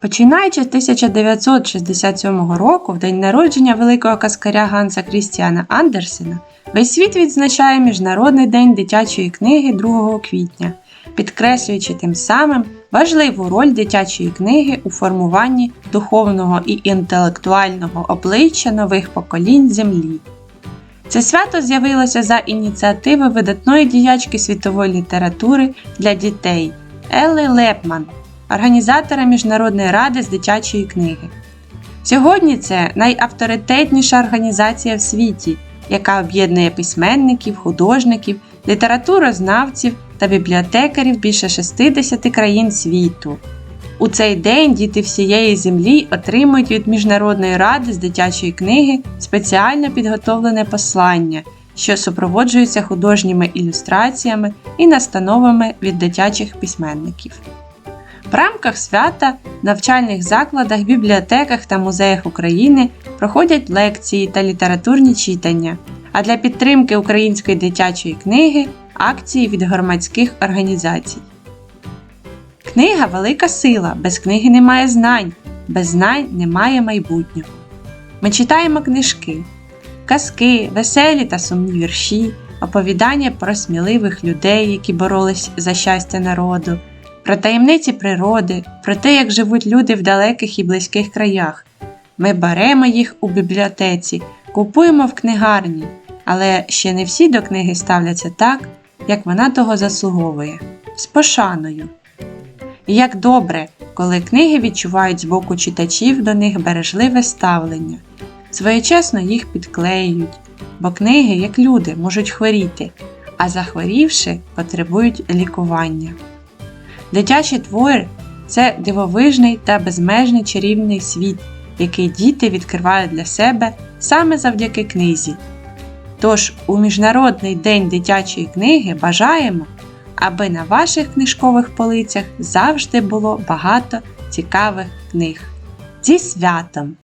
Починаючи з 1967 року, в день народження великого каскаря Ганса Крістіана Андерсена, весь світ відзначає Міжнародний день дитячої книги 2 квітня, підкреслюючи тим самим важливу роль дитячої книги у формуванні духовного і інтелектуального обличчя нових поколінь Землі. Це свято з'явилося за ініціативи видатної діячки світової літератури для дітей Елли Лепман, організатора Міжнародної ради з дитячої книги. Сьогодні це найавторитетніша організація в світі, яка об'єднує письменників, художників, літературознавців та бібліотекарів більше 60 країн світу. У цей день діти всієї землі отримують від Міжнародної ради з дитячої книги спеціально підготовлене послання, що супроводжується художніми ілюстраціями і настановами від дитячих письменників. В рамках свята в навчальних закладах, бібліотеках та музеях України проходять лекції та літературні читання, а для підтримки української дитячої книги акції від громадських організацій. Книга велика сила, без книги немає знань, без знань немає майбутнього. Ми читаємо книжки, казки, веселі та сумні вірші, оповідання про сміливих людей, які боролись за щастя народу, про таємниці природи, про те, як живуть люди в далеких і близьких краях. Ми беремо їх у бібліотеці, купуємо в книгарні, але ще не всі до книги ставляться так, як вона того заслуговує, з пошаною. І як добре, коли книги відчувають з боку читачів до них бережливе ставлення, своєчасно їх підклеюють, бо книги, як люди, можуть хворіти, а захворівши, потребують лікування. Дитячі твори це дивовижний та безмежний чарівний світ, який діти відкривають для себе саме завдяки книзі. Тож у Міжнародний день дитячої книги бажаємо, аби на ваших книжкових полицях завжди було багато цікавих книг. Зі святом!